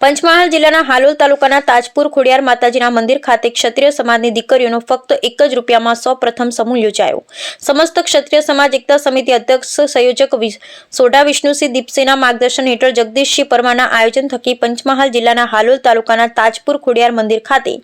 પંચમહાલ જિલ્લાના હાલોલ તાલુકાના તાજપુર ખોડિયાર માતાજીના મંદિર ખાતે ક્ષત્રિય સમાજની દીકરીઓનો ફક્ત એક જ રૂપિયામાં સૌ પ્રથમ સમૂહ યોજાયો. સમસ્ત ક્ષત્રિય સમાજ એકતા સમિતિ અધ્યક્ષ સંયોજક સોઢા વિષ્ણુસિંહ દીપસિંહના માર્ગદર્શન હેઠળ જગદીશસિંહ પરમારના આયોજન થકી પંચમહાલ જિલ્લાના હાલોલ તાલુકાના તાજપુર ખોડિયાર મંદિર ખાતે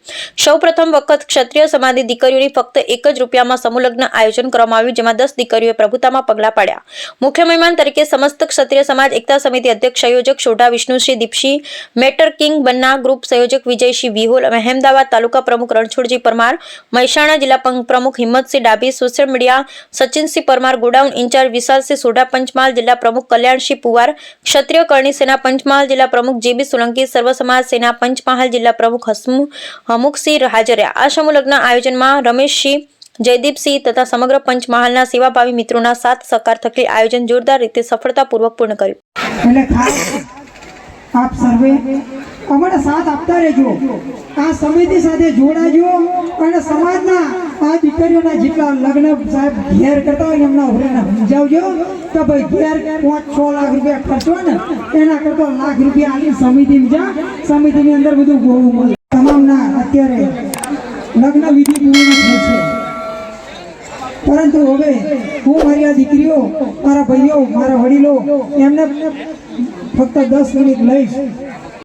સૌ પ્રથમ વખત ક્ષત્રિય સમાજની દીકરીઓની ફક્ત એક જ રૂપિયામાં સમૂહલગ્ન આયોજન કરવામાં આવ્યું, જેમાં દસ દીકરીઓએ પ્રભુતામાં પગલાં પાડ્યા. મુખ્ય મહેમાન તરીકે સમસ્ત ક્ષત્રિય સમાજ એકતા સમિતિ અધ્યક્ષ સંયોજક Sodha Vishnusinh Deepsinh matter king Banna group સંયોજક વિજયસિંહ વિહોલ અને અહેમદાબાદ તાલુકા પ્રમુખ રણછોડજી પરમાર, મહેસાણા જિલ્લા પ્રમુખ Himmatsinh Dabhi, social media Sachinsinh Parmar, godown incharge Vishalsinh Sodha, Panchmahal જિલ્લા પ્રમુખ કલ્યાણસિંહ પુવાર, ક્ષત્રિય કરણી સેના, પંચમહાલ જિલ્લા પ્રમુખ જીબી સોલંકી, સર્વ સમાજ સેના, પંચમહાલ જિલ્લા પ્રમુખ હસમુ, હમુખસિંહ હાજર રહ્યા. આ સમૂહ આયોજનમાં રમેશસિંહ, જયદીપસિંહ તથા સમગ્ર પંચમહાલના સેવાભાવી મિત્રોના સાથ સહકાર થકી આયોજન જોરદાર રીતે સફળતાપૂર્વક પૂર્ણ કર્યું. આપ સર્વે અમારે સાથ આપતા રહેજો. આ સમિતિ સાથે જોડાજો અને સમાજના આ દીકરીઓના જેટલા લગ્ન સાહેબ ઘેર કરતા હોય એમના હોરેને સમજાવજો કે ભાઈ ઘેર પાંચ છ લાખ રૂપિયા ખર્ચો ને, એના કરતા લાખ રૂપિયા આલી સમિતિ જા. સમિતિની અંદર બધું બહુ મળે. તમામના અત્યારે લગ્ન વિધિ પૂર્ણ થઈ છે. પરંતુ હવે હું મારી આ દીકરીઓ, મારા ભાઈઓ, મારા વડીલો, એમને ફક્ત દસ મિનિટ લઈશ